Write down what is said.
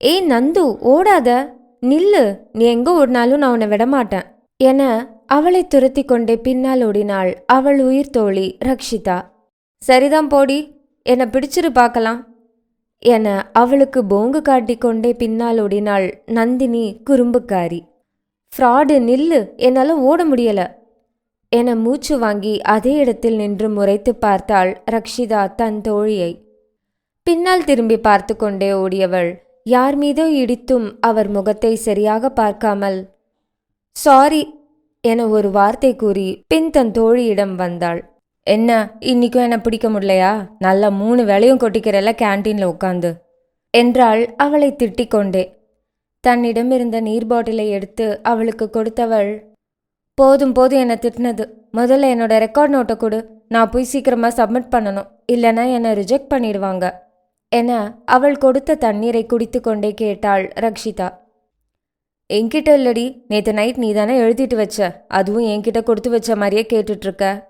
ஏய் நந்து ஓடாத. நில்லு நீ எங்கே ஓடினாலும் நான் உன்னை விடமாட்டேன் என அவளை துரத்தி கொண்டே பின்னால் ஓடினாள் அவள் உயிர் தோழி ரக்ஷிதா. சரிதான் போடி என்னை பிடிச்சிரு பார்க்கலாம் என அவளுக்கு போங்கு காட்டிக்கொண்டே பின்னால் ஓடினாள் நந்தினி குறும்புக்காரி. ஃப்ராடு நில்லு என்னால் ஓட முடியல என மூச்சு வாங்கி அதே இடத்தில் நின்று முறைத்து பார்த்தாள் ரக்ஷிதா தன் தோழியை. பின்னால் திரும்பி பார்த்து கொண்டே ஓடியவள் யார் மீதோ இடித்தும் அவர் முகத்தை சரியாக பார்க்காமல் சாரி என ஒரு வார்த்தை கூறி பின் தன் தோழியிடம் வந்தாள். என்ன இன்னைக்கும் என்ன பிடிக்க முடியலையா? நல்லா மூணு வேளையும் கொட்டிக்கிறல்ல கேன்டீனில் உட்காந்து என்றாள் அவளை திட்டிக் கொண்டே தன்னிடம் இருந்த நீர் பாட்டிலை எடுத்து அவளுக்கு கொடுத்தவள் போதும் போதும் என்னை திட்டினது. முதல்ல என்னோட ரெக்கார்ட் நோட்டை கொடு. நான் போய் சீக்கிரமாக சப்மிட் பண்ணணும். இல்லைன்னா என்னை ரிஜெக்ட் பண்ணிடுவாங்க. என அவள் கொடுத்த தண்ணீரை குடித்து கொண்டே கேட்டாள் ரக்ஷிதா. என்கிட்ட இல்லடி நேற்று நைட் நீ தானே எழுதிட்டு வச்ச. அதுவும் என்கிட்ட கொடுத்து வச்ச மாதிரியே கேட்டுட்ருக்க